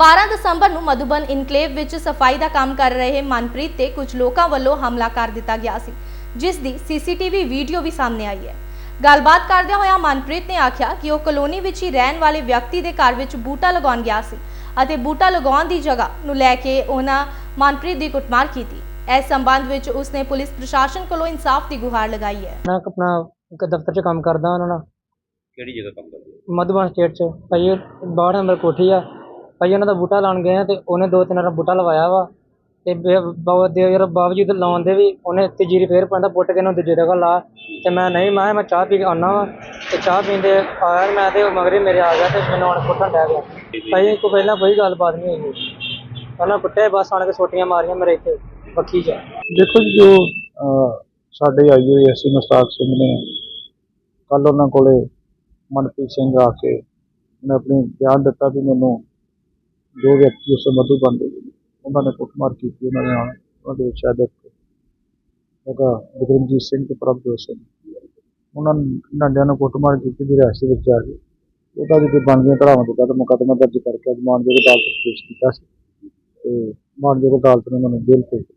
12 ਦਸੰਬਰ ਨੂੰ ਮਧੂਬਨ ਇਨਕਲੇਵ ਵਿੱਚ ਸਫ਼ਾਈ ਦਾ ਕੰਮ ਕਰ ਰਹੇ ਮਨਪ੍ਰੀਤ ਤੇ ਕੁਝ ਲੋਕਾਂ ਵੱਲੋਂ ਹਮਲਾ ਕਰ ਦਿੱਤਾ ਗਿਆ ਸੀ ਜਿਸ ਦੀ ਸੀਸੀਟੀਵੀ ਵੀਡੀਓ ਵੀ ਸਾਹਮਣੇ ਆਈ ਹੈ। ਗੱਲਬਾਤ ਕਰਦਿਆਂ ਹੋਇਆਂ ਮਨਪ੍ਰੀਤ ਨੇ ਆਖਿਆ ਕਿ ਉਹ ਕਲੋਨੀ ਵਿੱਚ ਹੀ ਰਹਿਣ ਵਾਲੇ ਵਿਅਕਤੀ ਦੇ ਘਰ ਵਿੱਚ ਬੂਟਾ ਲਗਾਉਣ ਗਿਆ ਸੀ ਅਤੇ ਬੂਟਾ ਲਗਾਉਣ ਦੀ ਜਗ੍ਹਾ ਨੂੰ ਲੈ ਕੇ ਉਹਨਾਂ ਮਨਪ੍ਰੀਤ ਦੀ ਕੁੱਟਮਾਰ ਕੀਤੀ। ਇਸ ਸੰਬੰਧ ਵਿੱਚ ਉਸਨੇ ਪੁਲਿਸ ਪ੍ਰਸ਼ਾਸਨ ਕੋਲੋਂ ਇਨਸਾਫ ਦੀ ਗੁਹਾਰ ਲਗਾਈ ਹੈ। ਮੈਂ ਆਪਣਾ ਇੱਕ ਦਫ਼ਤਰ 'ਚ ਕੰਮ ਕਰਦਾ ਉਹਨਾਂ ਨਾਲ। ਕਿਹੜੀ ਜਗ੍ਹਾ ਕੰਮ ਕਰਦੇ? ਹੋ ਮਧੂਬਨ ਸਟੇਟ 'ਚ ਭਾਈ ਬਾਹਰ ਨੰਬਰ ਕੋਠੀ ਆ। ਭਾਈ ਉਹਨਾਂ ਦਾ ਬੂਟਾ ਲਾਉਣ ਗਏ ਆ ਤੇ ਉਹਨੇ ਦੋ ਤਿੰਨ ਵਾਰ ਬੂਟਾ ਲਵਾਇਆ ਵਾ ਤੇ ਬੇ- ਦੇ ਯਾਰ ਬਾਵਜੂਦ ਲਾਉਣ ਦੇ ਵੀ ਉਹਨੇ ਤੀਜੀ ਰੀ ਫੇਰ ਪੁੱਟ ਕੇ ਨੂੰ ਦੂਜੀ ਜਗ੍ਹਾ ਲਾ ਤੇ ਮੈਂ ਨਹੀਂ ਮੈਂ ਮੈਂ ਚਾਹ ਪੀ ਕੇ ਆਉਣਾ ਵਾ ਤੇ ਚਾਹ ਪੀਂਦੇ ਆਇਆ ਮੈਂ ਤੇ ਮਗਰੇ ਮੇਰੇ ਆ ਗਿਆ ਤੇ ਮੈਨੂੰ ਹੁਣ ਪੁੱਟਣ ਡਿਆ ਗਿਆ ਭਾਈ ਕੋ ਪਹਿਲਾਂ ਕੋਈ ਗੱਲਬਾਤ ਨਹੀਂ ਹੋਈ। ਉਹਨਾਂ ਕੁੱਟੇ ਬਸ ਆਣ ਕੇ ਸੋਟੀਆਂ ਮਾਰੀਆਂ ਮੇਰੇ ਇੱਥੇ ਬੱਖੀ 'ਚ। ਦੇਖੋ ਜੀ, ਜੋ ਸਾਡੇ ਆਈ ਹੋਏ ਐਸੀ ਮੁਸਤਾਕ ਸਿੰਘ ਨੇ ਕੱਲ ਉਹਨਾਂ ਕੋਲੇ ਮਨਪ੍ਰੀਤ ਸਿੰਘ ਆ ਕੇ ਉਹਨੇ ਆਪਣੀ ਬਿਆਨ ਦਿੱਤਾ ਵੀ ਮੈਨੂੰ ਦੋ ਵਿਅਕਤੀ ਉਸ ਮਧੂ ਬੰਦੇ ਉਹਨਾਂ ਨੇ ਕੁੱਟਮਾਰ ਕੀਤੀ, ਉਹਨਾਂ ਦੇ ਉਹਨਾਂ ਦੇ ਵਿੱਚ ਸ਼ਾਇਦ ਇੱਕ ਬਿਕਰਮਜੀਤ ਸਿੰਘ ਤੇ ਪ੍ਰਭਜੋਤ ਸਿੰਘ। ਉਹਨਾਂ ਡੰਡਿਆਂ ਨੂੰ ਕੁੱਟਮਾਰ ਕੀਤੀ ਦੀ ਰਿਹਾਇਸ਼ ਦੇ ਵਿੱਚ ਆ ਕੇ। ਉਹਦਾ ਜਿਹੜੀ ਬਣਦੀਆਂ ਧਾਰਾਵਾਂ ਦੇ ਤਹਿਤ ਮੁਕੱਦਮਾ ਦਰਜ ਕਰਕੇ ਅੱਜ ਮਾਨਯੋਗ ਅਦਾਲਤ ਵਿੱਚ ਪੇਸ਼ ਕੀਤਾ ਸੀ। ਤੇ ਮਾਨਯੋਗ ਅਦਾਲਤ ਨੇ ਉਹਨਾਂ ਨੂੰ ਜੇਲ੍ਹ ਭੇਜ ਦਿੱਤਾ।